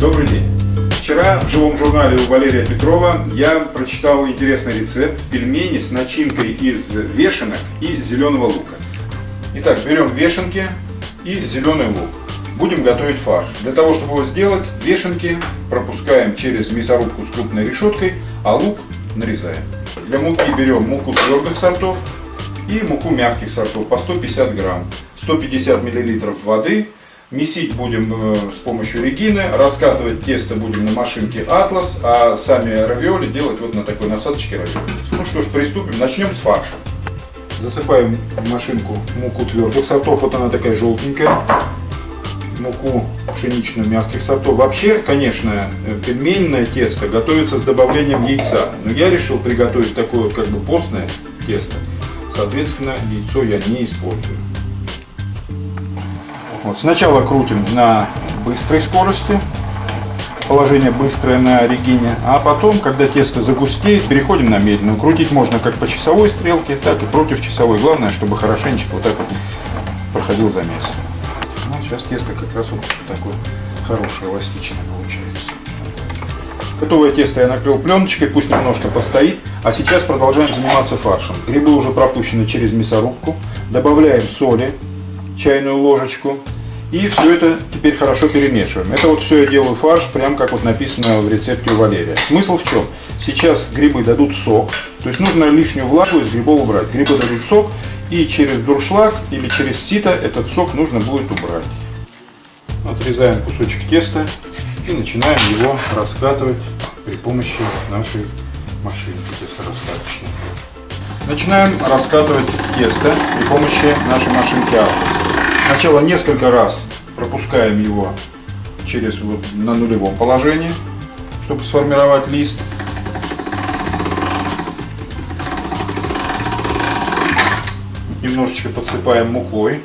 Добрый день. Вчера в живом журнале у Валерия Петрова я прочитал интересный рецепт пельмени с начинкой из вешенок и зеленого лука. Итак, берем вешенки и зеленый лук. Будем готовить фарш. Для того, чтобы его сделать, вешенки пропускаем через мясорубку с крупной решеткой, а лук нарезаем. Для муки берем муку твердых сортов и муку мягких сортов по 150 грамм. 150 миллилитров воды, Месить будем э, с помощью регины, раскатывать тесто будем на машинке Атлас, а сами равиоли делать вот на такой насадочке равиоли. Ну что ж, приступим. Начнем с фарша. Засыпаем в машинку муку твердых сортов, вот она такая желтенькая. Муку пшеничную мягких сортов. Вообще, конечно, э, пельменное тесто готовится с добавлением яйца. Но я решил приготовить такое вот как бы постное тесто. Соответственно, яйцо я не использую. Вот, сначала крутим на быстрой скорости, положение быстрое на регине, а потом, когда тесто загустеет, переходим на медленную. Крутить можно как по часовой стрелке, так и против часовой. Главное, чтобы хорошенечко вот так вот проходил замес. Ну, сейчас тесто как раз вот такое хорошее, эластичное получается. Готовое тесто я накрыл пленочкой, пусть немножко постоит. А сейчас продолжаем заниматься фаршем. Грибы уже пропущены через мясорубку. Добавляем соли, чайную ложечку, и все это теперь хорошо перемешиваем. Это вот все я делаю фарш, прям как вот написано в рецепте у Валерия. Смысл в чем? Сейчас грибы дадут сок, то есть нужно лишнюю влагу из грибов убрать. Грибы дадут сок, и через дуршлаг или через сито этот сок нужно будет убрать. Отрезаем кусочек теста и начинаем его раскатывать при помощи нашей машинки тесто-раскаточной. Начинаем раскатывать тесто при помощи нашей машинки Атлас. Сначала несколько раз пропускаем его через вот на нулевом положении, чтобы сформировать лист. Немножечко подсыпаем мукой.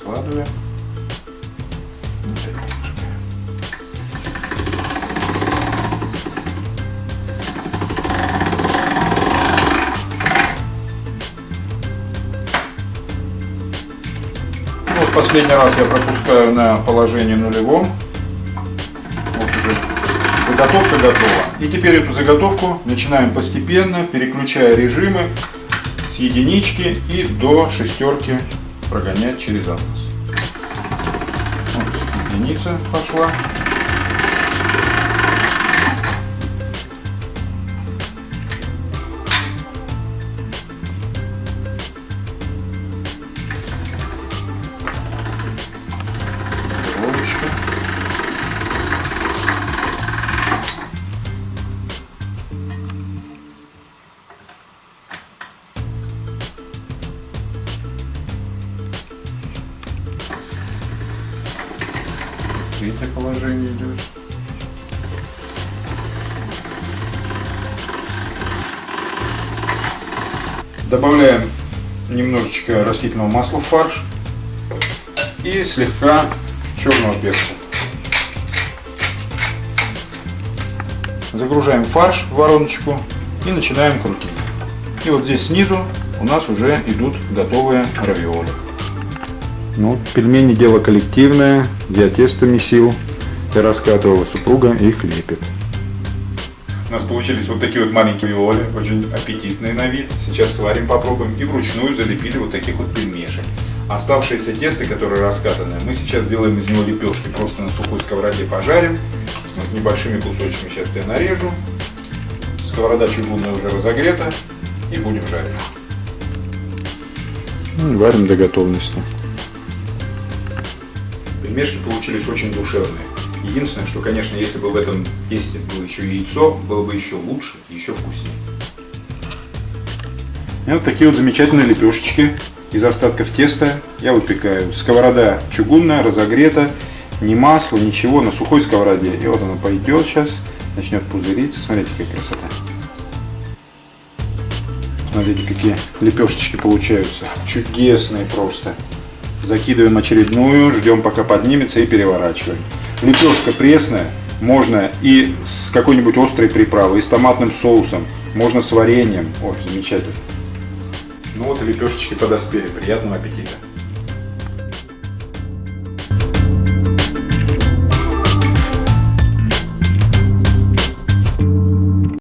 Складываем. Последний раз я пропускаю на положение нулевом. Вот уже заготовка готова. И теперь эту заготовку начинаем постепенно, переключая режимы с единички и до шестерки прогонять через атлас. Вот, единица пошла. Третье положение идет. Добавляем немножечко растительного масла в фарш и слегка черного перца. Загружаем фарш в вороночку и начинаем крутить. И вот здесь снизу у нас уже идут готовые равиоли. Ну, пельмени дело коллективное, я тесто месил, я раскатывала супруга и хлебет. У нас получились вот такие вот маленькие виоли, очень аппетитные на вид. Сейчас сварим, попробуем. И вручную залепили вот таких вот пельмешек. Оставшееся тесто, которое раскатанное, мы сейчас сделаем из него лепешки. Просто на сухой сковороде пожарим. Вот небольшими кусочками сейчас я нарежу. Сковорода чугунная уже разогрета. И будем жарить. Ну, варим до готовности. Пельмешки получились очень душевные. Единственное, что, конечно, если бы в этом тесте было еще яйцо, было бы еще лучше, еще вкуснее. И вот такие вот замечательные лепешечки из остатков теста я выпекаю. Сковорода чугунная, разогрета, ни масла, ничего, на сухой сковороде. И вот оно пойдет сейчас, начнет пузыриться. Смотрите, какая красота. Смотрите, какие лепешечки получаются. Чудесные просто. Закидываем очередную, ждем пока поднимется и переворачиваем. Лепешка пресная, можно и с какой-нибудь острой приправой, и с томатным соусом, можно с вареньем. Ой, замечательно. Ну вот и лепешечки подоспели. Приятного аппетита.